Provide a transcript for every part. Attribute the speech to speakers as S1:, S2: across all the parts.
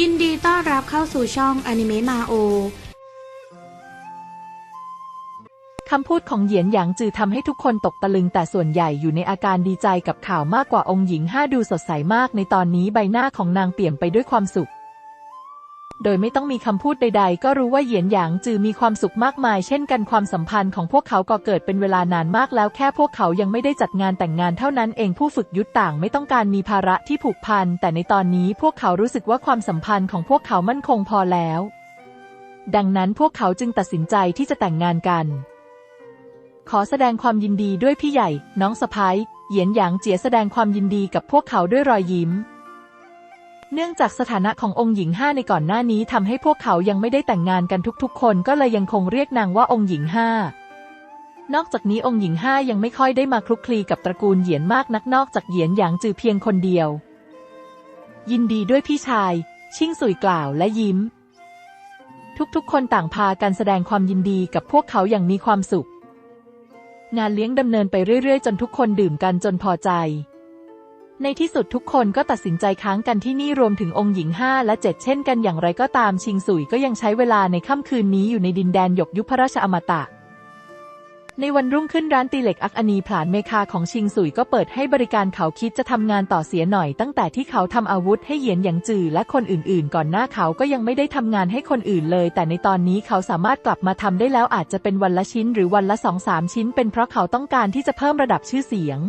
S1: ยินดีต้อนรับเข้าสู่ช่องอนิเมะมาโอ
S2: คำพูดของเหยียนหยางจือทำให้ทุกคนตกตะลึงแต่ส่วนใหญ่อยู่ในอาการดีใจกับข่าวมากกว่าองค์หญิงห้าดูสดใสมากในตอนนี้ใบหน้าของนางเปี่ยมไปด้วยความสุข โดยไม่ต้องมีคำพูดใด ๆ ก็รู้ว่าเหยียนหยางจือมีความสุขมากมาย เช่นกันความสัมพันธ์ของพวกเขาก็เกิดเป็นเวลานานมากแล้วแค่พวกเขายังไม่ได้จัดงานแต่งงานเท่านั้นเองผู้ฝึกยุทธต่างไม่ต้องการมีภาระที่ผูกพัน แต่ในตอนนี้พวกเขารู้สึกว่าความสัมพันธ์ของพวกเขามั่นคงพอแล้ว ดังนั้นพวกเขาจึงตัดสินใจที่จะแต่งงานกัน ขอแสดงความยินดีด้วยพี่ใหญ่ น้องสะพ้ายเหยียนหยางเจียแสดงความยินดีกับพวกเขาด้วยรอยยิ้ม เนื่องจากสถานะขององค์หญิงห้าในก่อนหน้านี้ทำให้พวกเขายังไม่ได้แต่งงานกันทุกๆ คนก็เลยยังคงเรียกนางว่าองค์หญิงห้านอกจากนี้องค์หญิงห้ายังไม่ค่อยได้มาคลุกคลีกับตระกูลเหยียนมากนักนอกจากเหยียนหยางจือเพียงคนเดียว ยินดีด้วยพี่ชาย ชิ่งสุยกล่าวและยิ้ม ทุกๆ คนต่างพากันแสดงความยินดีกับพวกเขาอย่างมีความสุข งานเลี้ยงดำเนินไปเรื่อยๆ จนทุกคนดื่มกันจนพอใจ ในที่สุดทุกคนก็ตัดสินใจค้างกันที่นี่รวมถึงองค์หญิงห้าและเจ็ดเช่นกันอย่างไรก็ตามชิงสุยก็ยังใช้เวลาในค่ำคืนนี้อยู่ในดินแดนหยกยุพรราชอมตะ ในวันรุ่งขึ้นร้านตีเหล็กอักอนีผลานเมคาของชิงสุยก็เปิดให้บริการเขาคิดจะทำงานต่อเสียหน่อย ตั้งแต่ที่เขาทำอาวุธให้เหยียนหยางจือและคนอื่นๆ ก่อนหน้าเขาก็ยังไม่ได้ทำงานให้คนอื่นเลย แต่ในตอนนี้เขาสามารถกลับมาทำได้แล้วอาจจะเป็นวันละชิ้น หรือวันละสองสามชิ้น เป็นเพราะเขาต้องการที่จะเพิ่มระดับชื่อเสียง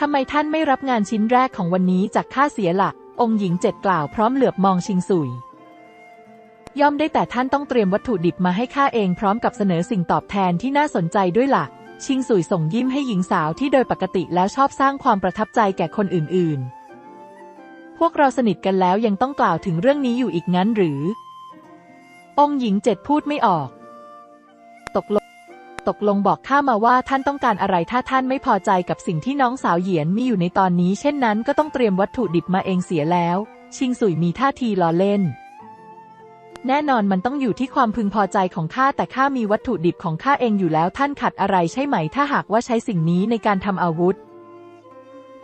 S2: ทำไมท่านไม่รับงานชิ้นแรกของวันนี้จากข้าเสียหลัก องค์หญิงเจ็ดกล่าวพร้อมเหลือบมองชิงสุย ย่อมได้แต่ท่านต้องเตรียมวัตถุดิบมาให้ข้าเองพร้อมกับเสนอสิ่งตอบแทนที่น่าสนใจด้วยล่ะชิงสุยส่งยิ้มให้หญิงสาวที่โดยปกติแล้วชอบสร้างความประทับใจแก่คนอื่น ๆ พวกเราสนิทกันแล้วยังต้องกล่าวถึงเรื่องนี้อยู่อีกงั้นหรือ องค์หญิงเจ็ดพูดไม่ออก ตกลง ตกลงบอกข้ามาว่าท่านต้องการอะไรถ้าท่านไม่พอใจกับสิ่งที่น้องสาวเหยียนมีอยู่ในตอนนี้ เช่นนั้นก็ต้องเตรียมวัตถุดิบมาเองเสียแล้ว ชิงสุยมีท่าทีล้อเล่น แน่นอนมันต้องอยู่ที่ความพึงพอใจของข้าแต่ข้ามีวัตถุดิบของข้าเองอยู่แล้วท่านขัดอะไรใช่ไหม ถ้าหากว่าใช้สิ่งนี้ในการทำอาวุธ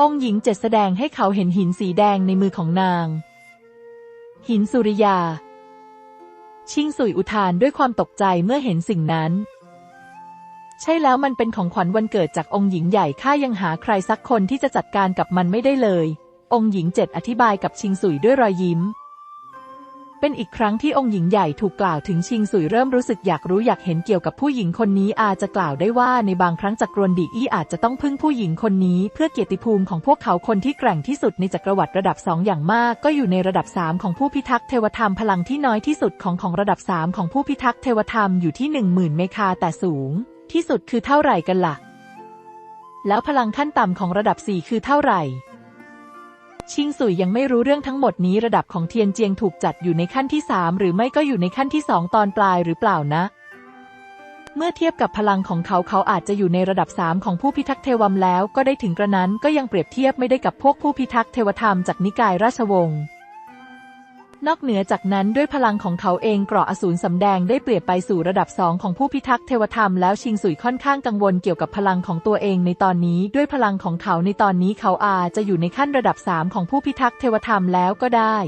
S2: องหญิงเจ็ดแสดงให้เขาเห็นหินสีแดงในมือของนาง หินสุริยา ชิงสุยอุทานด้วยความตกใจเมื่อเห็นสิ่งนั้น ใช่แล้วมันเป็นของขวัญวันเกิดจากองค์หญิงใหญ่ข้ายังหาใครสักคนที่จะจัดการกับมันไม่ได้เลย องค์หญิงเจ็ดอธิบายกับชิงสุยด้วยรอยยิ้ม เป็นอีกครั้งที่องค์หญิงใหญ่ถูกกล่าวถึงชิงสุยเริ่มรู้สึกอยากรู้อยากเห็นเกี่ยวกับผู้หญิงคนนี้อาจจะกล่าวได้ว่าในบางครั้งจักรวรดีอี้อาจจะต้องพึ่งผู้หญิงคนนี้ เพื่อเกียรติภูมิของพวกเขาคนที่แกร่งที่สุดในจักรวรรดิระดับสองอย่างมาก ก็อยู่ในระดับสามของผู้พิทักษ์เทวธรรมพลังที่น้อยที่สุดของของระดับสามของผู้พิทักษ์เทวธรรมอยู่ที่หนึ่งหมื่นเมคาแต่สูง ที่สุดคือเท่าไหร่กันล่ะ แล้วพลังขั้นต่ำของระดับสี่คือเท่าไหร่ ชิงสุยยังไม่รู้เรื่องทั้งหมดนี้ระดับของเทียนเจียงถูกจัดอยู่ในขั้นที่สามหรือไม่ก็อยู่ในขั้นที่สองตอนปลายหรือเปล่านะ เมื่อเทียบกับพลังของเขาเขาอาจจะอยู่ในระดับสามของผู้พิทักษ์เทวมแล้วก็ได้ถึงกระนั้นก็ยังเปรียบเทียบไม่ได้กับพวกผู้พิทักษ์เทวธรรมจากนิกายราชวงศ์ นอกเหนือจากนั้นด้วยพลังของเขาเองเกราะอสูรสำแดงได้เปลี่ยนไปสู่ระดับสองของผู้พิทักษ์เทวธรรมแล้วชิงสุยค่อนข้างกังวลเกี่ยวกับพลังของตัวเองในตอนนี้ ด้วยพลังของเขาในตอนนี้เขาอาจจะอยู่ในขั้นระดับสามของผู้พิทักษ์เทวธรรมแล้วก็ได้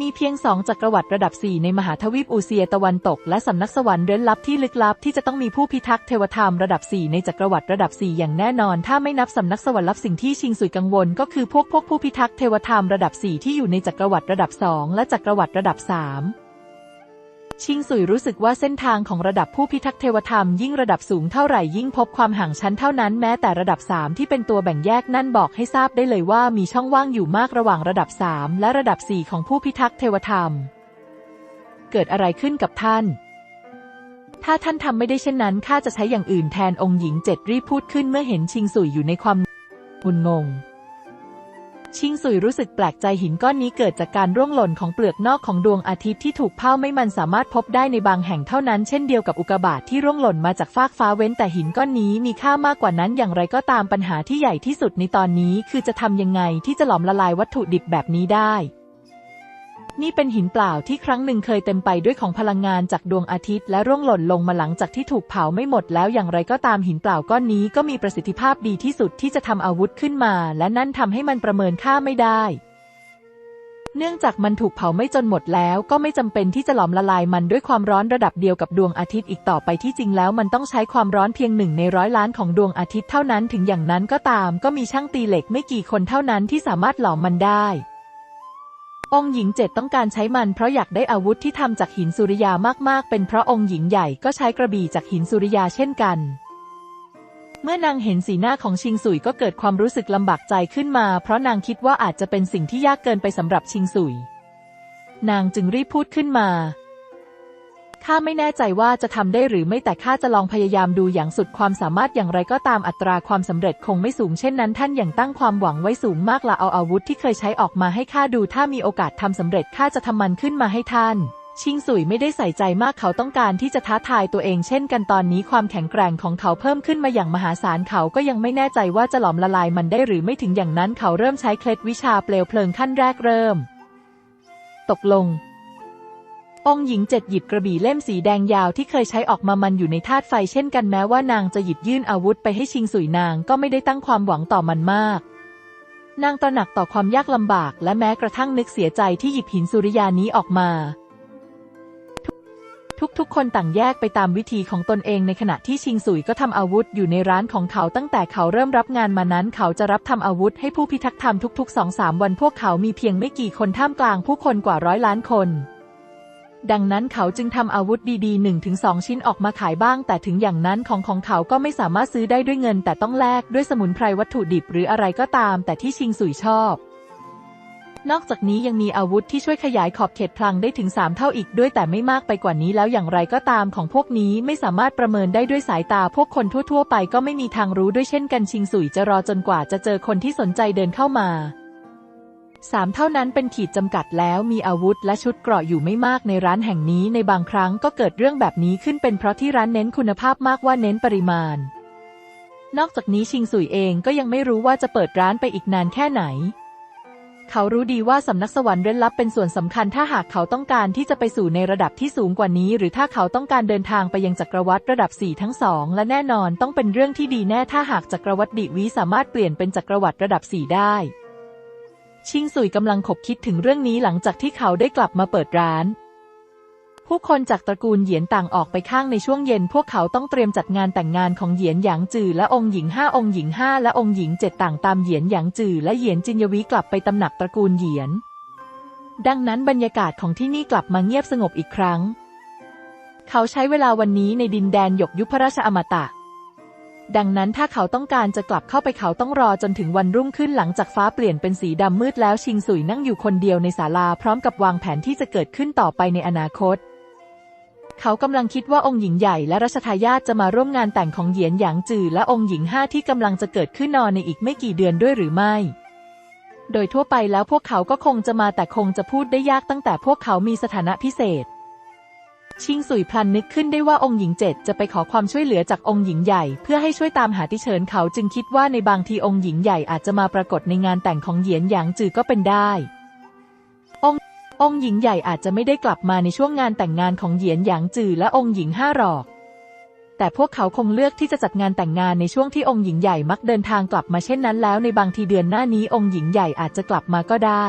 S2: มีเพียงสองจักรวรรดิระดับสี่ในมหาทวีปอูเซียตะวันตก และสำนักสวรรค์เร้นลับที่ลึกลับที่จะต้องมีผู้พิทักษ์เทวธรรมระดับสี่ในจักรวรรดิระดับสี่อย่างแน่นอน ถ้าไม่นับสำนักสวรรค์ลับสิ่งที่ชิงสุยกังวล ก็คือพวกพวกผู้พิทักษ์เทวธรรมระดับสี่ที่อยู่ในจักรวรรดิระดับสองและจักรวรรดิระดับสาม ชิงสุยรู้สึกว่าเส้นทางของระดับผู้พิทักษ์เทวธรรมยิ่งระดับสูงเท่าไหร่ยิ่งพบความห่างชั้นเท่านั้นแม้แต่ระดับ 3 ที่เป็นตัวแบ่งแยกนั่นบอกให้ทราบได้เลยว่ามีช่องว่างอยู่มากระหว่างระดับ 3 และระดับ 4 ของผู้พิทักษ์เทวธรรม เกิดอะไรขึ้นกับท่าน ถ้าท่านทำไม่ได้เช่นนั้นข้าจะใช้อย่างอื่นแทนองค์หญิงเจ็ดรีบพูดขึ้นเมื่อเห็นชิงสุยอยู่ในความงุนงง ชิงซุยรู้สึกแปลกใจหินก้อนนี้เกิดจากการร่วงหล่นของเปลือกนอกของดวงอาทิตย์ที่ถูกเผาไม่มันสามารถพบได้ในบางแห่งเท่านั้นเช่นเดียวกับอุกกาบาตที่ร่วงหล่นมาจากฟากฟ้าเว้นแต่หินก้อนนี้มีค่ามากกว่านั้นอย่างไรก็ตามปัญหาที่ใหญ่ที่สุดในตอนนี้ คือจะทำยังไงที่จะหลอมละลายวัตถุดิบแบบนี้ได้ นี่เป็นหินเปล่าที่ครั้งหนึ่งเคยเต็มไปด้วยของพลังงานจากดวงอาทิตย์และร่วงหล่นลงมาหลังจากที่ถูกเผาไม่หมดแล้วอย่างไรก็ตามหินเปล่าก้อนนี้ก็มีประสิทธิภาพดีที่สุดที่จะทำอาวุธขึ้นมา และนั่นทำให้มันประเมินค่าไม่ได้ เนื่องจากมันถูกเผาไม่จนหมดแล้ว ก็ไม่จำเป็นที่จะหลอมละลายมันด้วยความร้อนระดับเดียวกับดวงอาทิตย์อีกต่อไปที่จริงแล้วมันต้องใช้ความร้อนเพียงหนึ่งในร้อยล้านของดวงอาทิตย์เท่านั้นถึงอย่างนั้นก็ตาม ก็มีช่างตีเหล็กไม่กี่คนเท่านั้นที่สามารถหลอมมันได้ องค์หญิงเจ็ดต้องการใช้มันเพราะอยากได้อาวุธที่ทำจากหินสุริยามากๆ เป็นเพราะองค์หญิงใหญ่ก็ใช้กระบี่จากหินสุริยาเช่นกัน เมื่อนางเห็นสีหน้าของชิงสุยก็เกิดความรู้สึกลำบากใจขึ้นมา เพราะนางคิดว่าอาจจะเป็นสิ่งที่ยากเกินไปสำหรับชิงสุย นางจึงรีบพูดขึ้นมา ข้าไม่แน่ใจว่าจะทำได้หรือไม่แต่ข้าจะลองพยายามดูอย่างสุดความสามารถอย่างไรก็ตามอัตราความสำเร็จคงไม่สูงเช่นนั้นท่านอย่างตั้งความหวังไว้สูงมากละเอาอาวุธที่เคยใช้ออกมาให้ข้าดูถ้ามีโอกาสทำสำเร็จข้าจะทำมันขึ้นมาให้ท่านชิงสุยไม่ได้ใส่ใจมากเขาต้องการที่จะท้าทายตัวเองเช่นกันตอนนี้ความแข็งแกร่งของเขาเพิ่มขึ้นมาอย่างมหาศาลเขาก็ยังไม่แน่ใจว่าจะหลอมละลายมันได้หรือไม่ถึงอย่างนั้นเขาเริ่มใช้เคล็ดวิชาเปลวเพลิงขั้นแรกเริ่ม ตกลง องหญิงเจ็ดหยิบกระบี่เล่มสีแดงยาวที่เคยใช้ออกมามันอยู่ในธาตุไฟเช่นกันแม้ว่านางจะหยิบยื่นอาวุธไปให้ชิงสุยนางก็ไม่ได้ตั้งความหวังต่อมันมาก นางตระหนักต่อความยากลำบากและแม้กระทั่งนึกเสียใจที่หยิบหินสุริยานี้ออกมา ทุกๆ คนต่างแยกไปตามวิธีของตนเองในขณะที่ชิงสุยก็ทำอาวุธอยู่ในร้านของเขาตั้งแต่เขาเริ่มรับงานมานั้น เขาจะรับทำอาวุธให้ผู้พิทักษ์ธรรมทุกๆสองสามวันพวกเขามีเพียงไม่กี่คนท่ามกลางผู้คนกว่าร้อยล้านคน ดังนั้นเขาจึงทำอาวุธดีๆหนึ่งถึงสองชิ้นออกมาขายบ้าง แต่ถึงอย่างนั้นของของเขาก็ไม่สามารถซื้อได้ด้วยเงิน แต่ต้องแลกด้วยสมุนไพรวัตถุดิบหรืออะไรก็ตาม แต่ที่ชิงสุยชอบ นอกจากนี้ยังมีอาวุธที่ช่วยขยายขอบเขตพลังได้ถึง 3 เท่าอีกด้วยแต่ไม่มากไปกว่านี้แล้วอย่างไรก็ตามของพวกนี้ไม่สามารถประเมินได้ด้วยสายตา พวกคนทั่ว ๆ ไปก็ไม่มีทางรู้ด้วยเช่นกันชิงสุยจะรอจนกว่าจะเจอคนที่สนใจเดินเข้ามา สามเท่านั้นเป็นขีดจำกัดแล้วมีอาวุธและชุดเกราะอยู่ไม่มากในร้านแห่งนี้ในบางครั้งก็เกิดเรื่องแบบนี้ขึ้นเป็นเพราะที่ร้านเน้นคุณภาพมากว่าเน้นปริมาณ นอกจากนี้ชิงสุยเองก็ยังไม่รู้ว่าจะเปิดร้านไปอีกนานแค่ไหน เขารู้ดีว่าสำนักสวรรค์เร้นลับเป็นส่วนสำคัญถ้าหากเขาต้องการที่จะไปสู่ในระดับที่สูงกว่านี้ หรือถ้าเขาต้องการเดินทางไปยังจักรวรรดิระดับ4ทั้งสองและแน่นอนต้องเป็นเรื่องที่ดีแน่ถ้าหากจักรวรรดิวิสามารถเปลี่ยนเป็นจักรวรรดิระดับ4ได้ ชิงสุยกำลังขบคิดถึงเรื่องนี้หลังจากที่เขาได้กลับมาเปิดร้าน ผู้คนจากตระกูลเหยียนต่างออกไปข้างในช่วงเย็น พวกเขาต้องเตรียมจัดงานแต่งงานของเหยียนหยางจือและองค์หญิงห้าองค์หญิงห้าและองค์หญิงเจ็ดต่างตามเหยียนหยางจือและเหยียนจินยวีกลับไปตำหนักตระกูลเหยียน ดังนั้นบรรยากาศของที่นี่กลับมาเงียบสงบอีกครั้ง เขาใช้เวลาวันนี้ในดินแดนหยกยุพรราชอมตะ ดังนั้นถ้าเขาต้องการจะกลับเข้าไปเขาต้องรอจนถึงวันรุ่งขึ้นหลังจากฟ้าเปลี่ยนเป็นสีดำมืดแล้วชิงสุยนั่งอยู่คนเดียวในศาลาพร้อมกับวางแผนที่จะเกิดขึ้นต่อไปในอนาคต เขากำลังคิดว่าองค์หญิงใหญ่และรัชทายาทจะมาร่วมงานแต่งของเหยียนหยางจือและองค์หญิงห้าที่กำลังจะเกิดขึ้นนอนในอีกไม่กี่เดือนด้วยหรือไม่ โดยทั่วไปแล้วพวกเขาก็คงจะมาแต่คงจะพูดได้ยากตั้งแต่พวกเขามีสถานะพิเศษ ชิงสุยพลันนึกขึ้นได้ว่าองค์หญิงเจ็ดจะไปขอความช่วยเหลือจากองค์หญิงใหญ่ เพื่อให้ช่วยตามหาติเฉินเขาจึงคิดว่าในบางทีองค์หญิงใหญ่อาจจะมาปรากฏในงานแต่งของเหยียนหยางจือก็เป็นได้ องค์องค์หญิงใหญ่อาจจะไม่ได้กลับมาในช่วงงานแต่งงานของเหยียนหยางจือและองค์หญิงห้าหรอก แต่พวกเขาคงเลือกที่จะจัดงานแต่งงานในช่วงที่องค์หญิงใหญ่มักเดินทางกลับมาเช่นนั้นแล้วในบางทีเดือนหน้านี้องค์หญิงใหญ่อาจจะกลับมาก็ได้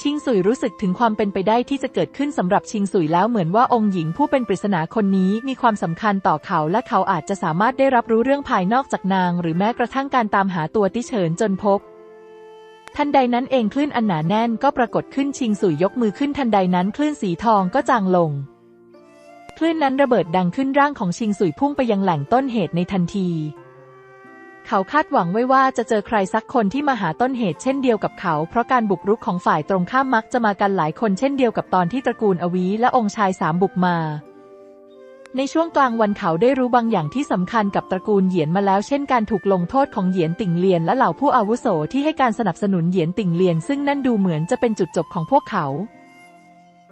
S2: ชิงสุยรู้สึกถึงความเป็นไปได้ที่จะเกิดขึ้นสำหรับชิงสุยแล้วเหมือนว่าองค์หญิงผู้เป็นปริศนาคนนี้มีความสำคัญต่อเขาและเขาอาจจะสามารถได้รับรู้เรื่องภายนอกจากนาง หรือแม้กระทั่งการตามหาตัวติเฉินจนพบ ทันใดนั้นเองคลื่นอันหนาแน่นก็ปรากฏขึ้นชิงสุยยกมือขึ้นทันใดนั้นคลื่นสีทองก็จางลง คลื่นนั้นระเบิดดังขึ้นร่างของชิงสุยพุ่งไปยังแหล่งต้นเหตุในทันที เขาคาดหวังไว้ว่าจะเจอใครสักคนที่มาหาต้นเหตุเช่นเดียวกับเขา เพราะการบุกรุกของฝ่ายตรงข้ามมักจะมากันหลายคนเช่นเดียวกับตอนที่ตระกูลอวีและองค์ชายสามบุกมา ในช่วงกลางวันเขาได้รู้บางอย่างที่สำคัญกับตระกูลเหยียนมาแล้วเช่นการถูกลงโทษของเหยียนติ่งเลียนและเหล่าผู้อาวุโสที่ให้การสนับสนุนเหยียนติ่งเลียน ซึ่งนั่นดูเหมือนจะเป็นจุดจบของพวกเขา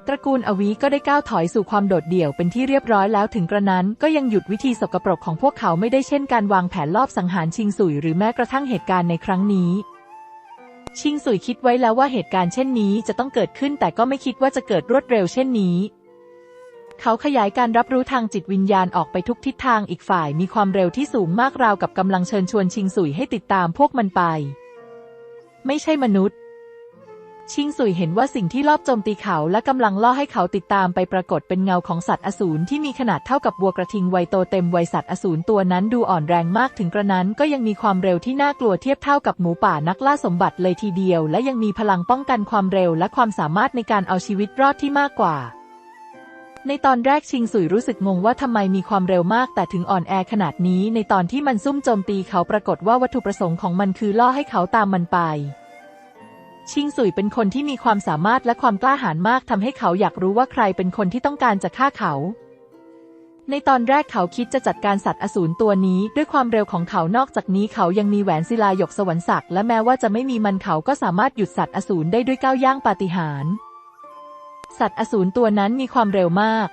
S2: ตระกูลอวีก็ได้ก้าวถอยสู่ความโดดเดี่ยวเป็นที่เรียบร้อยแล้วถึงกระนั้น ก็ยังหยุดวิธีสกปรกของพวกเขาไม่ได้เช่นการวางแผนลอบสังหารชิงสุยหรือแม้กระทั่งเหตุการณ์ในครั้งนี้ ชิงสุยคิดไว้แล้วว่าเหตุการณ์เช่นนี้จะต้องเกิดขึ้นแต่ก็ไม่คิดว่าจะเกิดรวดเร็วเช่นนี้ เขาขยายการรับรู้ทางจิตวิญญาณออกไปทุกทิศทางอีกฝ่ายมีความเร็วที่สูงมากราวกับกำลังเชิญชวนชิงสุยให้ติดตามพวกมันไป ไม่ใช่มนุษย์ ชิงสุยเห็นว่าสิ่งที่ลอบโจมตีเขาและกำลังล่อให้เขาติดตามไปปรากฏเป็นเงาของสัตว์อสูรที่มีขนาดเท่ากับวัวกระทิงวัยโตเต็มวัยสัตว์อสูรตัวนั้นดูอ่อนแรงมากถึงกระนั้นก็ยังมีความเร็วที่น่ากลัวเทียบเท่ากับหมูป่านักล่าสมบัติเลยทีเดียว และยังมีพลังป้องกันความเร็วและความสามารถในการเอาชีวิตรอดที่มากกว่าในตอนแรกชิงสุยรู้สึกงงว่าทำไมมีความเร็วมากแต่ถึงอ่อนแอขนาดนี้ ในตอนที่มันซุ่มโจมตีเขาปรากฏว่าวัตถุประสงค์ของมันคือล่อให้เขาตามมันไป ชิงสุยเป็นคนที่มีความสามารถและความกล้าหาญมากทำให้เขาอยากรู้ว่าใครเป็นคนที่ต้องการจะฆ่าเขา ในตอนแรกเขาคิดจะจัดการสัตว์อสูรตัวนี้ด้วยความเร็วของเขานอกจากนี้เขายังมีแหวนศิลาหยกสวรรค์ศักดิ์และแม้ว่าจะไม่มีมันเขาก็สามารถหยุดสัตว์อสูรได้ด้วยก้าวย่างปาฏิหาริย์สัตว์อสูรตัวนั้นมีความเร็วมาก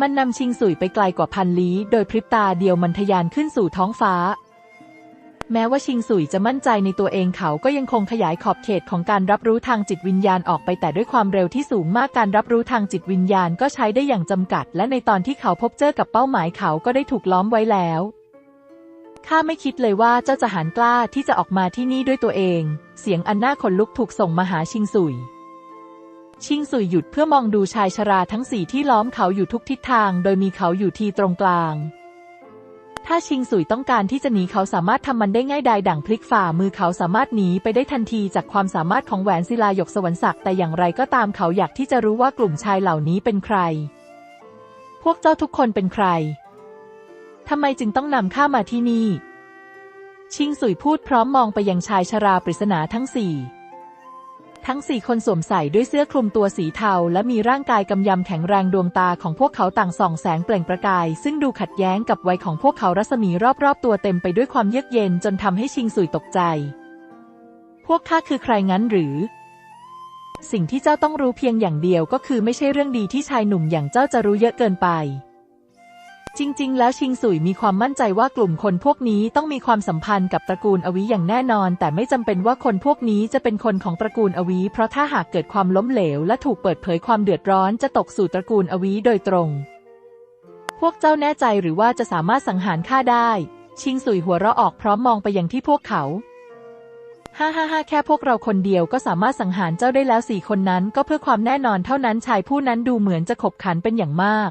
S2: มันนำชิงสุยไปไกลกว่าพันลี้ โดยพริบตาเดียวมันทะยานขึ้นสู่ท้องฟ้า แม้ว่าชิงสุยจะมั่นใจในตัวเองเขาก็ยังคงขยายขอบเขตของการรับรู้ทางจิตวิญญาณออกไปแต่ด้วยความเร็วที่สูงมากการรับรู้ทางจิตวิญญาณก็ใช้ได้อย่างจำกัด และในตอนที่เขาพบเจอกับเป้าหมายเขาก็ได้ถูกล้อมไว้แล้วข้าไม่คิดเลยว่าเจ้าจะหารกล้าที่จะออกมาที่นี่ด้วยตัวเอง เสียงอันน่าขนลุกถูกส่งมาหาชิงสุย ชิงสุยหยุดเพื่อมองดูชายชราทั้งสี่ที่ล้อมเขาอยู่ทุกทิศทาง โดยมีเขาอยู่ที่ตรงกลาง ถ้าชิงสุยต้องการที่จะหนีเขาสามารถทำมันได้ง่ายดายดั่งพลิกฝ่ามือเขาสามารถหนีไปได้ทันทีจากความสามารถของแหวนศิลาหยกสวรรค์ศักดิ์แต่อย่างไรก็ตามเขาอยากที่จะรู้ว่ากลุ่มชายเหล่านี้เป็นใคร พวกเจ้าทุกคนเป็นใครทำไมจึงต้องนำข้ามาที่นี่ ชิงสุยพูดพร้อมมองไปยังชายชราปริศนาทั้งสี่ ทั้งสี่คนสวมใส่ด้วยเสื้อคลุมตัวสีเทา และมีร่างกายกำยำแข็งแรงดวงตาของพวกเขาต่างส่องแสงเปล่งประกาย ซึ่งดูขัดแย้งกับวัยของพวกเขารัศมีรอบๆ ตัวเต็มไปด้วยความเยือกเย็นจนทำให้ชิงสุยตกใจ พวกข้าคือใครงั้นหรือ สิ่งที่เจ้าต้องรู้เพียงอย่างเดียวก็คือไม่ใช่เรื่องดีที่ชายหนุ่มอย่างเจ้าจะรู้เยอะเกินไป จริง ๆ แล้วชิงสุยมีความมั่นใจว่ากลุ่มคนพวกนี้ต้องมีความสัมพันธ์กับตระกูลอวีอย่างแน่นอน แต่ไม่จำเป็นว่าคนพวกนี้จะเป็นคนของตระกูลอวี เพราะถ้าหากเกิดความล้มเหลว และถูกเปิดเผยความเดือดร้อนจะตกสู่ตระกูลอวีโดยตรง พวกเจ้าแน่ใจหรือว่าจะสามารถสังหารข้าได้ ชิงสุยหัวเราะออกพร้อมมองไปยังที่พวกเขาฮ่าฮ่าฮ่าแค่พวกเราคนเดียวก็สามารถสังหารเจ้าได้แล้วสี่คนนั้นก็เพื่อความแน่นอนเท่านั้นชายผู้นั้นดูเหมือนจะขบขันเป็นอย่างมาก